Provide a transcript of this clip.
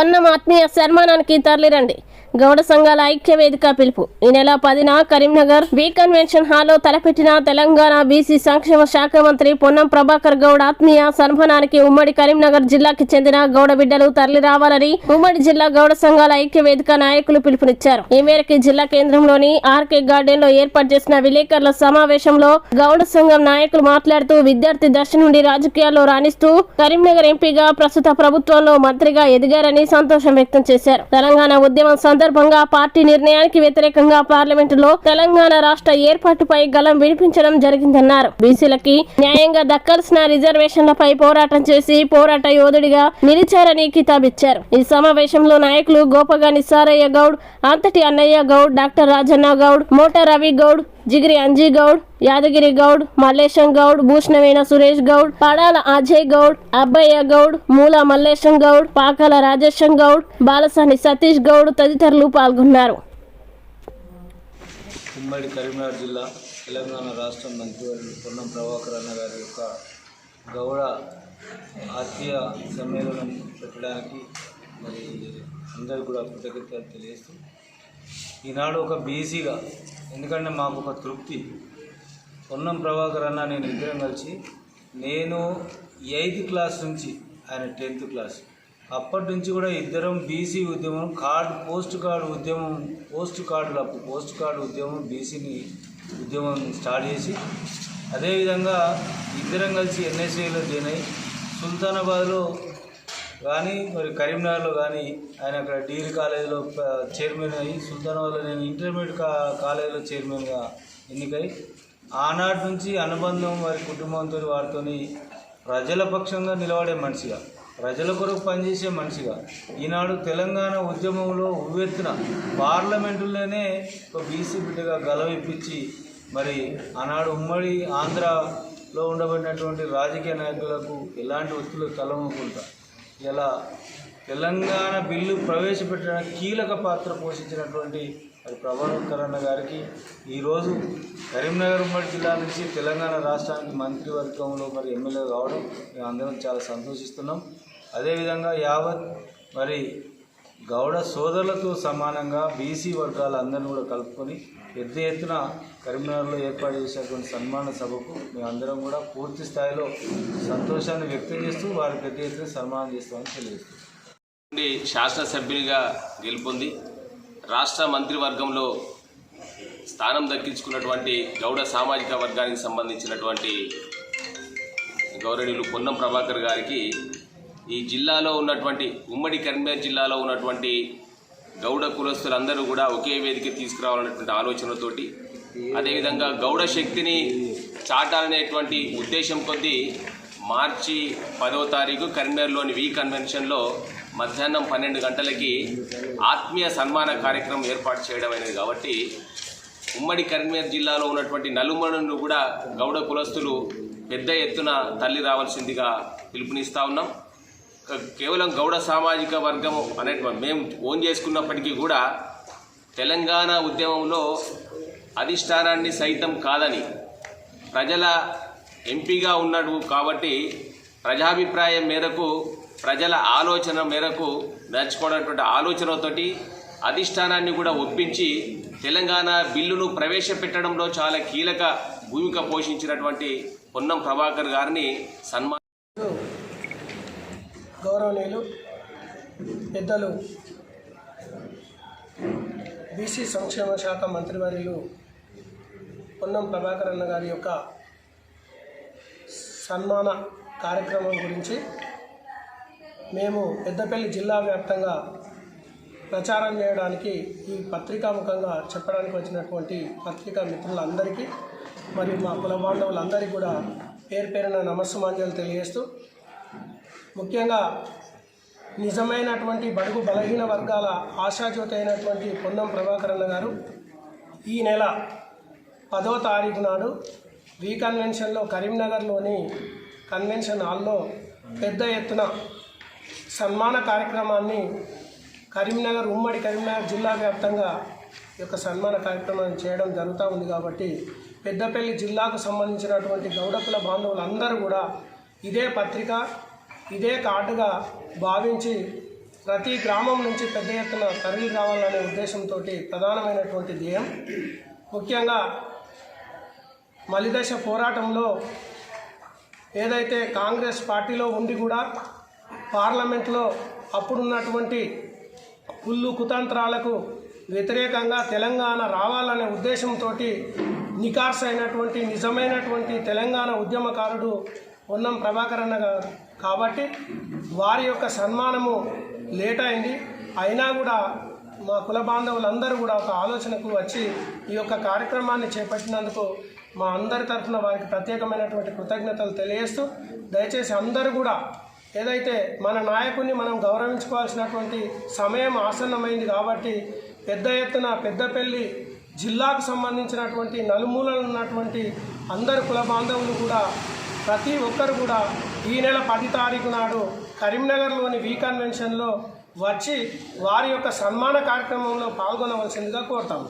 పొన్నం ఆత్మీయ సన్మానానికి తరలిరండి. గౌడ సంఘాల ఐక్య వేదిక పిలుపు. ఈ నెల పదిన కరీంనగర్ బి కన్వెన్షన్ హాల్లో తలపెట్టిన తెలంగాణ బీసీ సంక్షేమ శాఖ మంత్రి పొన్నం ప్రభాకర్ గౌడ్ ఆత్మీయ సన్మానానికి ఉమ్మడి కరీంనగర్ జిల్లాకి చెందిన గౌడ బిడ్డలు తరలి రావాలని ఉమ్మడి జిల్లా గౌడ సంఘాల ఐక్య వేదిక నాయకులు పిలుపునిచ్చారు. ఈ మేరకు జిల్లా కేంద్రంలోని ఆర్కే గార్డెన్లో ఏర్పాటు చేసిన విలేకరుల సమావేశంలో గౌడ సంఘం నాయకులు మాట్లాడుతూ విద్యార్థి దశ నుండి రాజకీయాల్లో రాణిస్తూ కరీంనగర్ ఎంపీగా ప్రస్తుత ప్రభుత్వంలో మంత్రిగా ఎదిగారని సంతోషం వ్యక్తం చేశారు. తెలంగాణ ఉద్యమం సందర్భంగా పార్టీ నిర్ణయానికి వ్యతిరేకంగా పార్లమెంటులో తెలంగాణ రాష్ట్ర ఏర్పాటుపై గలం వినిపించడం జరిగిందన్నారు. బీసీలకి న్యాయంగా దక్కాల్సిన రిజర్వేషన్లపై పోరాటం చేసి పోరాట యోధుడిగా నిలిచారని కితాబిచ్చారు. ఈ సమావేశంలో నాయకులు గోపగాని సారయ్య గౌడ్ అంతటి అన్నయ్య గౌడ్ డాక్టర్ రాజన్న గౌడ్ మోట రవి గౌడ్ జిగిరి అంజీ గౌడ్ యాదగిరి గౌడ్ మల్లేశం గౌడ్ భూషణవేణ సురేష్ గౌడ్ పడాల అజయ్ గౌడ్ అబ్బయ్య గౌడ్ మూల మల్లేశం గౌడ్ పాకాల రాజేశం గౌడ్ బాలసాని సతీష్ గౌడ్ తదితరులు పాల్గొన్నారు. ఉమ్మడి కరీంనగర్ జిల్లా తెలంగాణ రాష్ట్రం మంత్రివర్యులు పొన్నం ప్రభాకర్ అన్న గారి యొక్క గౌడ ఆత్మీయ సమ్మేళనం పెట్టడానికి మరి అందరికీ కూడా కృతజ్ఞతలు తెలియజేస్తూ ఈనాడు ఒక బీసీగా ఎందుకంటే మాకు ఒక తృప్తి. పొన్నం ప్రభాకర్ అన్న నేను ఇద్దరం కలిసి నేను ఎయిత్ క్లాస్ నుంచి ఆయన టెన్త్ క్లాస్. అప్పటి నుంచి కూడా ఇద్దరం బీసీ ఉద్యమం కార్డు పోస్ట్ కార్డు ఉద్యమం పోస్ట్ కార్డులు అప్పుడు పోస్ట్ కార్డు ఉద్యమం బీసీని ఉద్యమం స్టార్ట్ చేసి అదేవిధంగా ఇద్దరం కలిసి ఎన్ఎస్ఏలో జాయిన్ అయ్యి సుల్తానాబాద్లో కానీ మరి కరీంనగర్లో కానీ ఆయన అక్కడ డిగ్రీ కాలేజీలో చైర్మన్ అయ్యి సుల్తానాబాద్లో నేను ఇంటర్మీడియట్ కా కాలేజీలో చైర్మన్గా ఎన్నికై ఆనాటి నుంచి అనుబంధం వారి కుటుంబంతో వారితోని ప్రజల పక్షంగా నిలబడే మనిషిగా ప్రజల కొరకు పనిచేసే మనిషిగా ఈనాడు తెలంగాణ ఉద్యమంలో ఉవ్వెత్తున పార్లమెంటులోనే ఒక బీసీ బిడ్డగా గలవిప్పించి మరి ఆనాడు ఉమ్మడి ఆంధ్రలో ఉండబడినటువంటి రాజకీయ నాయకులకు ఎలాంటి ఒత్తులు తలముకుంటా ఇలా తెలంగాణ బిల్లు ప్రవేశపెట్టిన కీలక పాత్ర పోషించినటువంటి మరి ప్రభాకర్ అన్న గారికి ఈరోజు కరీంనగర్ ఉమ్మడి జిల్లా నుంచి తెలంగాణ రాష్ట్రానికి మంత్రివర్గంలో మరి ఎమ్మెల్యే కావడం మేము అందరం చాలా సంతోషిస్తున్నాం. అదేవిధంగా యావత్ మరి గౌడ సోదరులతో సమానంగా బీసీ వర్గాలందరినీ కూడా కలుపుకొని పెద్ద ఎత్తున కరీంనగర్లో ఏర్పాటు చేసినటువంటి సన్మాన సభకు మేమందరం కూడా పూర్తి స్థాయిలో సంతోషాన్ని వ్యక్తం చేస్తూ వారి పెద్ద ఎత్తున సన్మానం చేస్తామని తెలియజేస్తుంది నుండి శాసనసభ్యునిగా గెలుపొంది రాష్ట్ర మంత్రివర్గంలో స్థానం దక్కించుకున్నటువంటి గౌడ సామాజిక వర్గానికి సంబంధించినటువంటి గౌరవనీయులు పొన్నం ప్రభాకర్ గారికి ఈ జిల్లాలో ఉన్నటువంటి ఉమ్మడి కరీంనగర్ జిల్లాలో ఉన్నటువంటి గౌడ కులస్తులందరూ కూడా ఒకే వేదిక తీసుకురావాలన్నటువంటి ఆలోచనతోటి అదేవిధంగా గౌడ శక్తిని చాటాలనేటువంటి ఉద్దేశం కొద్దీ మార్చి పదో తారీఖు కరీంనగర్లోని వి కన్వెన్షన్లో మధ్యాహ్నం పన్నెండు గంటలకి ఆత్మీయ సన్మాన కార్యక్రమం ఏర్పాటు చేయడం అనేది కాబట్టి ఉమ్మడి కరీంనగర్ జిల్లాలో ఉన్నటువంటి నలుమణులను కూడా గౌడ కులస్తులు పెద్ద ఎత్తున తల్లి రావాల్సిందిగా పిలుపునిస్తూ ఉన్నాం. కేవలం గౌడ సామాజిక వర్గం అనే మేము ఓన్ చేసుకున్నప్పటికీ కూడా తెలంగాణ ఉద్యమంలో అధిష్టానాన్ని సైతం కాదని ప్రజల ఎంపీగా ఉన్నాడు కాబట్టి ప్రజాభిప్రాయం మేరకు ప్రజల ఆలోచన మేరకు నడుచుకున్నటువంటి ఆలోచనతోటి అధిష్టానాన్ని కూడా ఒప్పించి తెలంగాణ బిల్లును ప్రవేశపెట్టడంలో చాలా కీలక భూమిక పోషించినటువంటి పొన్నం ప్రభాకర్ గారిని సన్మాన గౌరవనీయులు పెద్దలు బీసీ సంక్షేమ శాఖ మంత్రివర్యులు పొన్నం ప్రభాకర్ అన్న గారి యొక్క సన్మాన కార్యక్రమం గురించి మేము పెద్దపల్లి జిల్లా వ్యాప్తంగా ప్రచారం చేయడానికి ఈ పత్రికాముఖంగా చెప్పడానికి వచ్చినటువంటి పత్రికా మిత్రులందరికీ మరియు మా కుల బాంధవులందరికీ కూడా పేరు పేరున నమస్సుమాంజలు తెలియజేస్తూ ముఖ్యంగా నిజమైనటువంటి బడుగు బలహీన వర్గాల ఆశాజ్యోతి అయినటువంటి పొన్నం ప్రభాకరన్న గారు ఈ నెల పదో తారీఖు నాడు రీ కన్వెన్షన్లో కరీంనగర్లోని కన్వెన్షన్ హాల్లో పెద్ద ఎత్తున సన్మాన కార్యక్రమాన్ని కరీంనగర్ ఉమ్మడి కరీంనగర్ జిల్లా వ్యాప్తంగా ఈ యొక్క సన్మాన కార్యక్రమాన్ని చేయడం జరుగుతూ ఉంది కాబట్టి పెద్దపల్లి జిల్లాకు సంబంధించినటువంటి గౌడకుల బాంధవులందరూ కూడా ఇదే పత్రిక ఇదే కాటుగా భావించి ప్రతి గ్రామం నుంచి పెద్ద ఎత్తున తరలి రావాలనే ఉద్దేశంతో ప్రధానమైనటువంటి ధ్యేయం. ముఖ్యంగా మలిదశ పోరాటంలో ఏదైతే కాంగ్రెస్ పార్టీలో ఉండి కూడా పార్లమెంట్లో అప్పుడున్నటువంటి కుళ్ళు కుతంత్రాలకు వ్యతిరేకంగా తెలంగాణ రావాలనే ఉద్దేశంతో నికార్స్ అయినటువంటి నిజమైనటువంటి తెలంగాణ ఉద్యమకారుడు పొన్నం ప్రభాకరన్న అన్న గారు కాబట్టి వారి యొక్క సన్మానము లేట్ అయింది. అయినా కూడా మా కుల బాంధవులందరూ కూడా ఒక ఆలోచనకు వచ్చి ఈ యొక్క కార్యక్రమాన్ని చేపట్టినందుకు మా అందరి తరఫున వారికి ప్రత్యేకమైనటువంటి కృతజ్ఞతలు తెలియజేస్తూ దయచేసి అందరూ కూడా ఏదైతే మన నాయకుడిని మనం గౌరవించుకోవాల్సినటువంటి సమయం ఆసన్నమైంది కాబట్టి పెద్ద ఎత్తున పెద్దపల్లి జిల్లాకు సంబంధించినటువంటి నలుమూలలు ఉన్నటువంటి అందరు కుల బాంధవులు కూడా ప్రతి ఒక్కరు కూడా ఈ నెల పది తారీఖు నాడు కరీంనగర్లోని వి కన్వెన్షన్లో వచ్చి వారి యొక్క సన్మాన కార్యక్రమంలో పాల్గొనవలసిందిగా కోరుతాము.